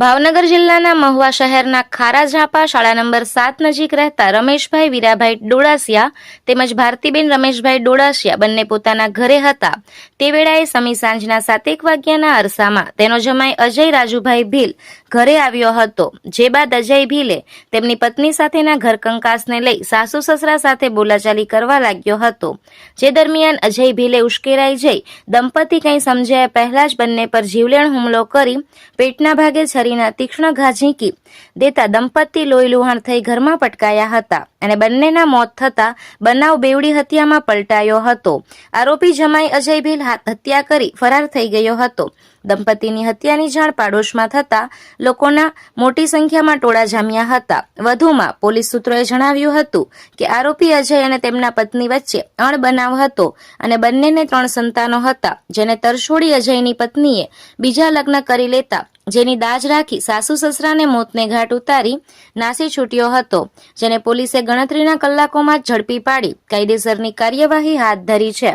ભાવનગર જિલ્લાના મહુવા શહેરના ખારા ઝાપા શાળા નંબર સાત નજીક રહેતા રમેશભાઈ વીરાભાઈ ડોડાસિયા તેમજ ભારતીબેન રમેશભાઈ ડોડાસિયા બંને પોતાના ઘરે હતા. તે વેળાએ સમી સાંજના સાતેક વાગ્યાના અરસામાં તેનો જમાઈ અજય રાજુભાઈ ભીલ ઘરે આવ્યો હતો. જે બાદ અજય ભીલે તેમની પત્ની સાથેના ઘર કંકાસને લઈ સાસુ સસરા સાથે બોલાચાલી કરવા લાગ્યો હતો. જે દરમિયાન અજય ભીલે ઉશ્કેરાઈ જઈ દંપતી કંઈ સમજ્યા પહેલા જ બંને પર જીવલેણ હુમલો કરી પેટના ભાગે છરીના તીક્ષ્ણ ઘા ઝીંકી દેતા દંપતી લોહી લુહાણ થઈ ઘરમાં પટકાયા હતા અને બંનેના મોત થતા બનાવ બેવડી હત્યામાં પલટાયો હતો. આરોપી જમાઈ અજય ભીલ હત્યા કરી ફરાર થઈ ગયો હતો. દંપતીની હત્યાની જાણ પાડોશમાં થતા લોકોના મોટી સંખ્યામાં ટોળા જામ્યા હતા. વધુમાં પોલીસ સૂત્રોએ જણાવ્યું હતું કે આરોપી અજય અને તેમના પત્ની વચ્ચે અણબનાવ હતો અને બંનેને ત્રણ સંતાનો હતા, જેને તરછોડી અજયની પત્નીએ બીજા લગ્ન કરી લેતા જેની દાજ રાખી સાસુ સસરાને મોતને ઘાટ ઉતારી નાસી છૂટ્યો હતો, જેને પોલીસે ગણતરીના કલાકોમાં જ ઝડપી પાડી કાયદેસરની કાર્યવાહી હાથ ધરી છે.